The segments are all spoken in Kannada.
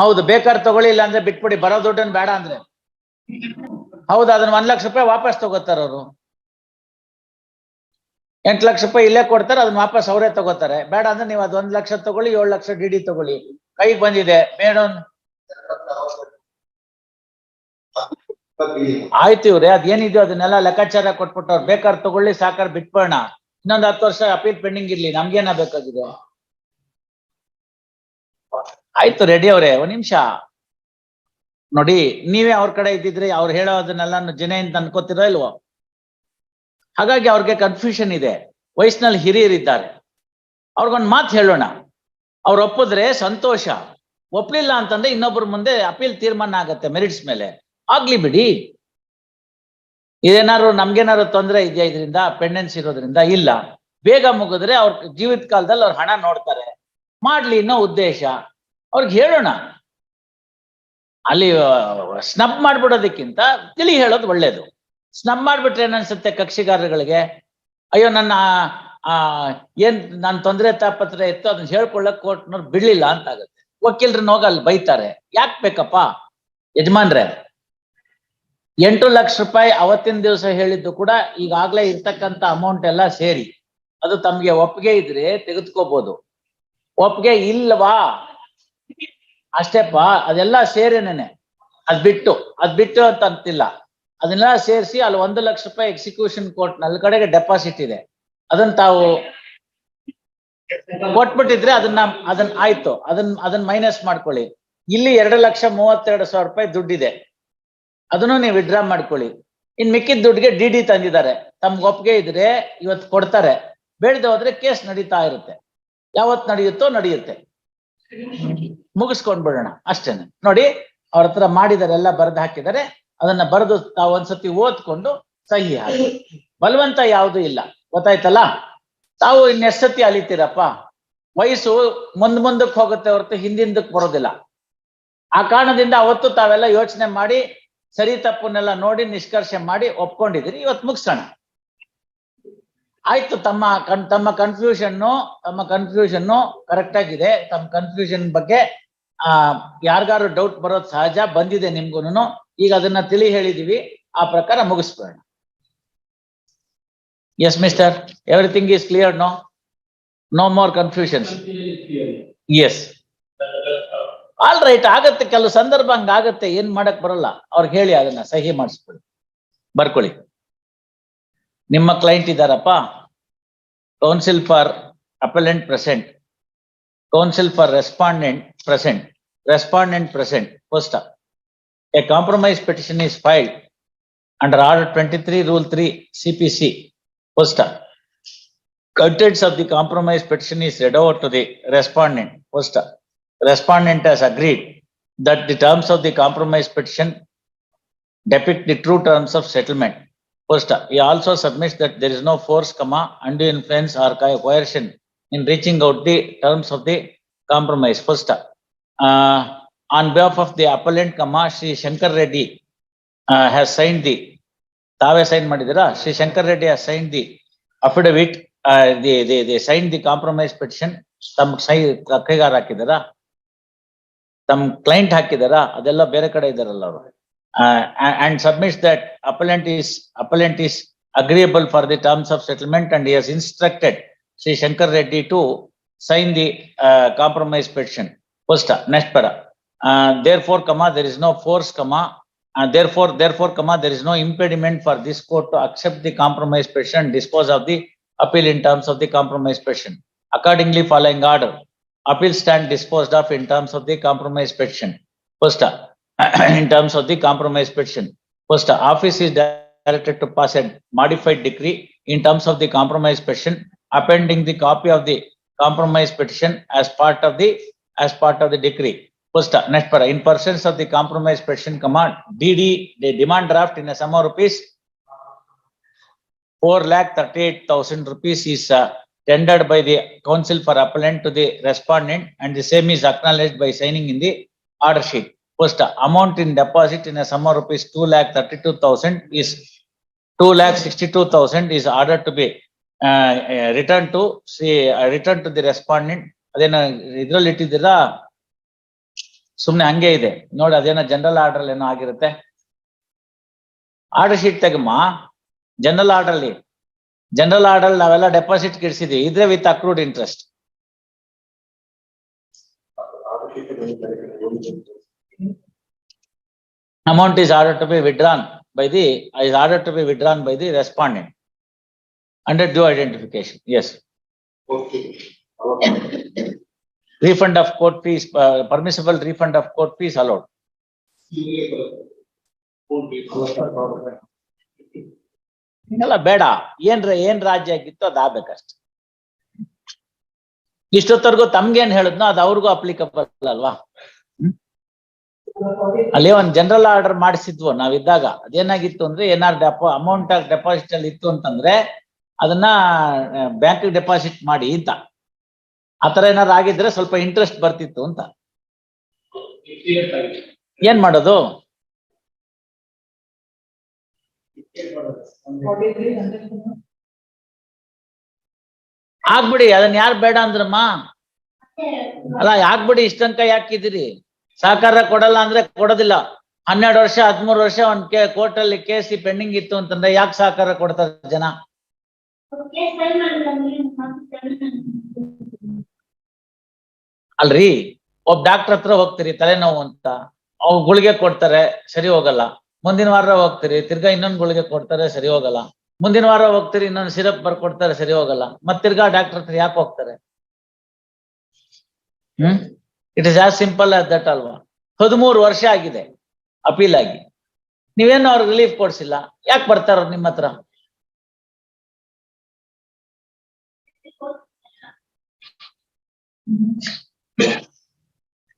ಹೌದು, ಬೇಕಾದ್ರೆ ತಗೊಳ್ಳಿ ಇಲ್ಲ ಅಂದ್ರೆ ಬಿಟ್ಬಿಡಿ, ಬರೋ ದುಡ್ಡನ್ ಬೇಡ ಅಂದ್ರೆ. ಹೌದು, ಅದನ್ನ ಒಂದ್ ಲಕ್ಷ ರೂಪಾಯಿ ವಾಪಸ್ ತಗೋತಾರ ಅವರು. ಎಂಟ್ ಲಕ್ಷ ರೂಪಾಯಿ ಇಲ್ಲೇ ಕೊಡ್ತಾರೆ, ಅದನ್ನ ವಾಪಸ್ ಅವರೇ ತಗೋತಾರೆ. ಬೇಡ ಅಂದ್ರೆ ನೀವು ಅದ್ ಒಂದ್ ಲಕ್ಷ ತಗೊಳ್ಳಿ, ಏಳು ಲಕ್ಷ ಡಿ ಡಿ ತಗೊಳ್ಳಿ. ಕೈಗೆ ಬಂದಿದೆ ಮೇಡಮ್ ಆಯ್ತು ಇವ್ರೆ ಅದೇನಿದೆಯೋ ಅದನ್ನೆಲ್ಲ ಲೆಕ್ಕಾಚಾರ ಕೊಟ್ಬಿಟ್ಟು ಅವ್ರು ಬೇಕಾದ್ರೆ ತಗೊಳ್ಳಿ, ಸಾಕಾರ ಬಿಟ್ಬೋಣ ಇನ್ನೊಂದ್ ಹತ್ತು ವರ್ಷ ಅಪೀಲ್ ಪೆಂಡಿಂಗ್ ಇರ್ಲಿ, ನಮ್ಗೇನ ಬೇಕಾಗಿದೆ? ಆಯ್ತು ರೆಡಿ ಅವ್ರೆ, ಒಂದ್ ನಿಮಿಷ. ನೋಡಿ, ನೀವೇ ಅವ್ರ ಕಡೆ ಇದ್ದಿದ್ರೆ ಅವ್ರು ಹೇಳೋದನ್ನೆಲ್ಲ ಜನ ಅಂತ ಅನ್ಕೋತಿರೋ ಇಲ್ವೋ? ಹಾಗಾಗಿ ಅವ್ರಿಗೆ ಕನ್ಫ್ಯೂಷನ್ ಇದೆ. ವಯಸ್ಸಿನಲ್ಲಿ ಹಿರಿಯರಿದ್ದಾರೆ. ಅವ್ರಿಗೊಂದು ಮಾತು ಹೇಳೋಣ. ಅವ್ರು ಒಪ್ಪಿದ್ರೆ ಸಂತೋಷ. ಒಪ್ಲಿಲ್ಲ ಅಂತಂದ್ರೆ ಇನ್ನೊಬ್ಬರ ಮುಂದೆ ಅಪೀಲ್ ತೀರ್ಮಾನ ಆಗತ್ತೆ ಮೆರಿಟ್ಸ್ ಮೇಲೆ. ಆಗ್ಲಿ ಬಿಡಿ. ಇದೇನಾದ್ರು ನಮ್ಗೇನಾದ್ರು ತೊಂದರೆ ಇದೆಯಾ ಇದರಿಂದ ಪೆಂಡೆನ್ಸ್ ಇರೋದ್ರಿಂದ? ಇಲ್ಲ. ಬೇಗ ಮುಗಿದ್ರೆ ಅವ್ರ ಜೀವಿತ ಕಾಲದಲ್ಲಿ ಅವ್ರ ಹಣ ನೋಡ್ತಾರೆ. ಮಾಡ್ಲಿ ಅನ್ನೋ ಉದ್ದೇಶ. ಅವ್ರಿಗೆ ಹೇಳೋಣ. ಅಲ್ಲಿ ಸ್ನಬ್ ಮಾಡ್ಬಿಡೋದಕ್ಕಿಂತ ತಿಳಿ ಹೇಳೋದು ಒಳ್ಳೇದು. ಸ್ನಬ್ ಮಾಡ್ಬಿಟ್ರೆ ಏನನ್ಸುತ್ತೆ ಕಕ್ಷಿಗಾರರುಗಳಿಗೆ? ಅಯ್ಯೋ, ನನ್ನ, ಆ, ಏನ್ ನಾನು ತೊಂದರೆ ತಾಪತ್ರ ಇತ್ತು ಅದನ್ನ ಹೇಳ್ಕೊಳ್ಳಕ್ ಕೋರ್ಟ್ನವ್ರು ಬಿಡ್ಲಿಲ್ಲ ಅಂತ ಆಗುತ್ತೆ ವಕೀಲರನ್ನ ಹೋಗಿ ಅಲ್ಲಿ ಬೈತಾರೆ. ಯಾಕ್ ಬೇಕಪ್ಪ? ಯಜಮಾನ್ರೆ, ಎಂಟು ಲಕ್ಷ ರೂಪಾಯಿ ಅವತ್ತಿನ ದಿವಸ ಹೇಳಿದ್ದು ಕೂಡ ಈಗಾಗಲೇ ಇರ್ತಕ್ಕಂಥ ಅಮೌಂಟ್ ಎಲ್ಲ ಸೇರಿ. ಅದು ತಮ್ಗೆ ಒಪ್ಪಿಗೆ ಇದ್ರೆ ತೆಗೆದುಕೋಬಹುದು ಒಪ್ಪಿಗೆ ಇಲ್ವಾ? ಅಷ್ಟೇಪ್ಪ, ಅದೆಲ್ಲ ಸೇರೇನೇನೆ. ಅದ್ ಬಿಟ್ಟು ಅದ್ ಬಿಟ್ಟು ಅಂತ ಅಂತಿಲ್ಲ. ಅದನ್ನೆಲ್ಲ ಸೇರಿಸಿ ಅಲ್ಲಿ ಒಂದು ಲಕ್ಷ ರೂಪಾಯಿ ಎಕ್ಸಿಕ್ಯೂಷನ್ ಕೋರ್ಟ್ ನಲ್ ಕಡೆಗೆ ಡೆಪಾಸಿಟ್ ಇದೆ. ಅದನ್ನ ತಾವು ಕೊಟ್ಬಿಟ್ಟಿದ್ರೆ ಅದನ್ನ ಅದನ್ನ ಆಯ್ತು. ಅದನ್ನ ಅದನ್ನ ಮೈನಸ್ ಮಾಡ್ಕೊಳ್ಳಿ. ಇಲ್ಲಿ ಎರಡು ಲಕ್ಷ ಮೂವತ್ತೆರಡು ಸಾವಿರ ರೂಪಾಯಿ ದುಡ್ಡಿದೆ. ಅದನ್ನು ನೀವು ವಿಡ್ರಾ ಮಾಡ್ಕೊಳ್ಳಿ. ಇನ್ ಮಿಕ್ಕಿದ ದುಡ್ಡಿಗೆ ಡಿ ಡಿ ತಂದಿದ್ದಾರೆ. ತಮ್ಗೆ ಒಪ್ಪಿಗೆ ಇದ್ರೆ ಇವತ್ತು ಕೊಡ್ತಾರೆ. ಬೇಡದೆ ಹೋದ್ರೆ ಕೇಸ್ ನಡೀತಾ ಇರುತ್ತೆ. ಯಾವತ್ ನಡೆಯುತ್ತೋ ನಡೆಯುತ್ತೆ. ಮುಗಿಸ್ಕೊಂಡ್ ಬಿಡೋಣ. ಅಷ್ಟೇನೆ. ನೋಡಿ, ಅವ್ರ ಹತ್ರ ಮಾಡಿದಾರೆ ಎಲ್ಲ ಬರೆದು ಹಾಕಿದರೆ ಅದನ್ನ ಬರೆದು ತಾವು ಒಂದ್ಸತಿ ಓದ್ಕೊಂಡು ಸಹಿ ಹಾಕಿ. ಬಲವಂತ ಯಾವುದು ಇಲ್ಲ. ಗೊತ್ತಾಯ್ತಲ್ಲ? ತಾವು ಇನ್ನೆಷ್ಟತಿ ಅಲಿತೀರಪ್ಪ? ವಯಸ್ಸು ಮುಂದ್ ಮುಂದಕ್ಕೆ ಹೋಗುತ್ತೆ ಹೊರತು ಹಿಂದಿಂದಕ್ಕೆ ಬರೋದಿಲ್ಲ. ಆ ಕಾರಣದಿಂದ ಅವತ್ತು ತಾವೆಲ್ಲ ಯೋಚನೆ ಮಾಡಿ, ಸರಿ ತಪ್ಪನ್ನೆಲ್ಲ ನೋಡಿ, ನಿಷ್ಕರ್ಷೆ ಮಾಡಿ ಒಪ್ಕೊಂಡಿದ್ದೀರಿ. ಇವತ್ತು ಮುಗಿಸೋಣ. ಆಯ್ತು, ತಮ್ಮ ಕನ್, ತಮ್ಮ ಕನ್ಫ್ಯೂಷನ್ನು ತಮ್ಮ ಕನ್ಫ್ಯೂಷನ್ನು ಕರೆಕ್ಟ್ ಆಗಿದೆ. ತಮ್ಮ ಕನ್ಫ್ಯೂಷನ್ ಬಗ್ಗೆ ಆ ಯಾರಿಗಾರು ಡೌಟ್ ಬರೋದು ಸಹಜ, ಬಂದಿದೆ ನಿಮ್ಗೂನು ಈಗ ಅದನ್ನ ತಿಳಿ ಹೇಳಿದೀವಿ, ಆ ಪ್ರಕಾರ ಮುಗಿಸ್ಬೇಡ yes mister everything is clear no no more confusions yes all right ಆಗತ್ತೆ, ಕೆಲವು ಸಂದರ್ಭ ಹಂಗಾಗತ್ತೆ, ಏನ್ ಮಾಡಕ್ ಬರಲ್ಲ. ಅವ್ರಿಗೆ ಹೇಳಿ ಅದನ್ನ, ಸಹಿ ಮಾಡಿಸ್ಕೊಳ್ಳಿ. ಬರ್ಕೊಳ್ಳಿ. ನಿಮ್ಮ client ಇದ್ದಾರಪ್ಪ. Counsel for appellant present counsel for respondent present, respondent present, first up. A compromise petition is filed under Order 23, Rule 3, CPC, first up. Contents of the compromise petition is read over to the respondent, first up. Respondent has agreed that the terms of the compromise petition depict the true terms of settlement. First, he also submits that there is no force, comma, undue influence or coercion in reaching out the terms of the compromise. First, uh, on behalf of the appellant, comma, Shri Shankar Reddy uh, has signed the, ತಾವೇ sign ಮಾಡಿದಿರಾ Shri Shankar Reddy signed the affidavit, uh, they, they, they signed the compromise petition, ತಮ್ಮ ಸೈ ಕೈಗಾರ ಹಾಕಿದಾರಾ ತಮ್ಮ ಕ್ಲೈಂಟ್ ಹಾಕಿದಾರಾ ಅದೆಲ್ಲ ಬೇರೆ ಕಡೆ ಇದಾರಲ್ಲ ಅವರು and submits that appellant is agreeable for the terms of settlement and he has instructed Sri Shankar Reddy to sign the uh, compromise petition. First, next para. Uh, therefore, comma, there is no force, comma, and therefore, therefore, comma, there is no impediment for this court to accept the compromise petition, dispose of the appeal in terms of the compromise petition. Accordingly, following order, appeal stand disposed of in terms of the compromise petition. First, uh, in terms of the compromise petition. First, uh, office is directed to pass a modified decree in terms of the compromise petition, appending the copy of the compromise petition as part of the, as part of the decree. First, next para, in persons of the compromise petition command, DD, the demand draft in a sum of rupees four lakh thirty-eight thousand rupees is uh, tendered by the council for appellant to the respondent and the same is acknowledged by signing in the order sheet. First, amount in deposit in a sum of rupees two lakh thirty-two thousand is two lakh sixty-two thousand is ordered to be uh, uh, returned to, see, uh, returned to the respondent. ಅದೇನ ಇದ್ರಲ್ಲಿ ಇಟ್ಟಿದ್ದೀರಾ? ಸುಮ್ನೆ ಹಂಗೆ ಇದೆ. ನೋಡಿ, ಅದೇನೋ ಜನರಲ್ ಆರ್ಡರ್ ಏನೋ ಆಗಿರುತ್ತೆ. ಆರ್ಡರ್ ಶೀಟ್ ತೆಗಮ್ಮ ಜನರಲ್ ಆರ್ಡರ್ ಅಲ್ಲಿ. ಜನರಲ್ ಆರ್ಡರ್ ನಾವೆಲ್ಲ ಡೆಪಾಸಿಟ್ ಇಡ್ಸಿದೀವಿ ಇದ್ರೆ with accrued interest amount is to be be by the is order to be be by the respondent under Under identification S. Refund of court fees, uh, permissible refund of court fees allowed. ಹಿಂಗೆಲ್ಲ ಬೇಡ. ಏನ್ರ ಏನ್ ರಾಜ್ಯ ಆಗಿತ್ತು ಅದ್ ಆಗ್ಬೇಕಷ್ಟೆ. ಇಷ್ಟೊತ್ತವರೆಗೂ ತಮ್ಗೇನ್ ಹೇಳಿದ್ನೋ ಅದು ಅವ್ರಿಗೂ ಅಪ್ಲಿಕಬಲ್ ಅಲ್ವಾ? ಅಲ್ಲಿ ಒಂದ್ ಜನರಲ್ ಆರ್ಡರ್ ಮಾಡಿಸಿದ್ವು ನಾವಿದ್ದಾಗ. ಅದೇನಾಗಿತ್ತು ಅಂದ್ರೆ ಏನಾದ್ರು ಡೆಪೋ ಅಮೌಂಟ್ ಡೆಪಾಸಿಟ್ ಅಲ್ಲಿ ಇತ್ತು ಅಂತಂದ್ರೆ ಅದನ್ನ ಬ್ಯಾಂಕ್ ಡೆಪಾಸಿಟ್ ಮಾಡಿ ಅಂತ. ಆತರ ಏನಾದ್ರು ಆಗಿದ್ರೆ ಸ್ವಲ್ಪ ಇಂಟ್ರೆಸ್ಟ್ ಬರ್ತಿತ್ತು ಅಂತ. ಏನ್ ಮಾಡೋದು? ಆಗ್ಬಿಡಿ, ಅದನ್ನ ಯಾರು ಬೇಡ ಅಂದ್ರಮ್ಮ? ಅಲ್ಲ, ಆಗ್ಬಿಡಿ ಇಷ್ಟಂಕ ಯಾಕಿದಿರಿ ಸಹಕಾರ ಕೊಡಲ್ಲ ಅಂದ್ರೆ ಕೊಡೋದಿಲ್ಲ. ಹನ್ನೆರಡು ವರ್ಷ, ಹದ್ಮೂರು ವರ್ಷ ಒಂದ್ ಕೇ ಕೋರ್ಟ್ ಅಲ್ಲಿ ಕೇಸ್ ಪೆಂಡಿಂಗ್ ಇತ್ತು ಅಂತಂದ್ರೆ ಯಾಕೆ ಸಹಕಾರ ಕೊಡ್ತಾರೆ ಜನ? ಅಲ್ರಿ? ಒಬ್ಬ ಡಾಕ್ಟರ್ ಹತ್ರ ಹೋಗ್ತೀರಿ, ತಲೆನೋವು ಅಂತ. ಅವ್ ಗುಳಿಗೆ ಕೊಡ್ತಾರೆ, ಸರಿ ಹೋಗಲ್ಲ. ಮುಂದಿನ ವಾರ ಹೋಗ್ತೀರಿ, ತಿರ್ಗಾ ಇನ್ನೊಂದ್ ಗುಳಿಗೆ ಕೊಡ್ತಾರೆ, ಸರಿ ಹೋಗಲ್ಲ. ಮುಂದಿನ ವಾರ ಹೋಗ್ತೀರಿ, ಇನ್ನೊಂದು ಸಿರಪ್ ಬರ್ಕೊಡ್ತಾರೆ, ಸರಿ ಹೋಗಲ್ಲ. ಮತ್ ತಿರ್ಗಾ ಡಾಕ್ಟರ್ ಹತ್ರ ಯಾಕೆ ಹೋಗ್ತಾರೆ? ಹ್ಮ್? It is as simple as that ಅಲ್ವಾ? ಹದಿಮೂರು ವರ್ಷ ಆಗಿದೆ ಅಪೀಲ್ ಆಗಿ. ನೀವೇನು ಅವ್ರಿಗೆ ರಿಲೀಫ್ ಕೊಡ್ಸಿಲ್ಲ? ಯಾಕೆ ಬರ್ತಾರ ನಿಮ್ಮ ಹತ್ರ?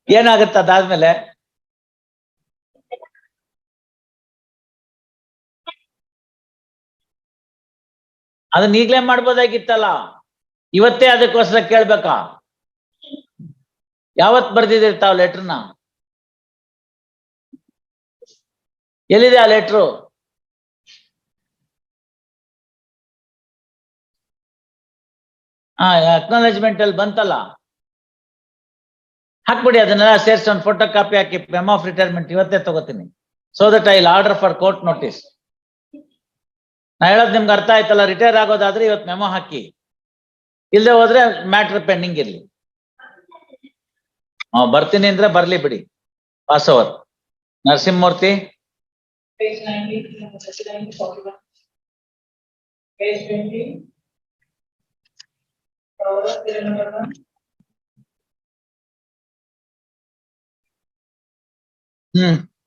ಏನಾಗತ್ತ ಅದಾದ್ಮೇಲೆ? ಅದನ್ನ ಈಗ್ಲೇ ಮಾಡ್ಬೋದಾಗಿತ್ತಲ್ಲ? ಇವತ್ತೇ ಅದಕ್ಕೋಸ್ಕರ ಕೇಳ್ಬೇಕಾ? ಯಾವತ್ ಬರ್ದಿದ್ದೀರಿ ತಾವ್ ಲೆಟರ್ನ ಎಲ್ಲಿದೆ ಆ ಲೆಟ್ರು? ಹಾ ಅಕ್ನಾಲೇಜ್ಮೆಂಟ್ ಅಲ್ಲಿ ಬಂತಲ್ಲ? ಹಾಕ್ಬಿಡಿ, ಅದನ್ನೆಲ್ಲ ಸೇರಿಸಿ ಒಂದು ಫೋಟೋ ಕಾಪಿ ಹಾಕಿ ಮೆಮ್ ಆಫ್ ರಿಟೈರ್ಮೆಂಟ್ ಇವತ್ತೇ ತಗೋತೀನಿ. So that I order for court notice ನಾ ಹೇಳೋದು ನಿಮ್ಗೆ ಅರ್ಥ ಆಯ್ತಲ್ಲ ರಿಟೈರ್ ಆಗೋದಾದ್ರೆ ಇವತ್ತು ಮೆಮೊ ಹಾಕಿ. ಇಲ್ಲದೆ ಹೋದ್ರೆ ಮ್ಯಾಟ್ರ್ ಪೆಂಡಿಂಗ್ ಇರ್ಲಿ. ಬರ್ತೀನಿ ಅಂದ್ರೆ ಬರ್ಲಿ ಬಿಡಿ. Pass over Narasimhamurthy? Hmm.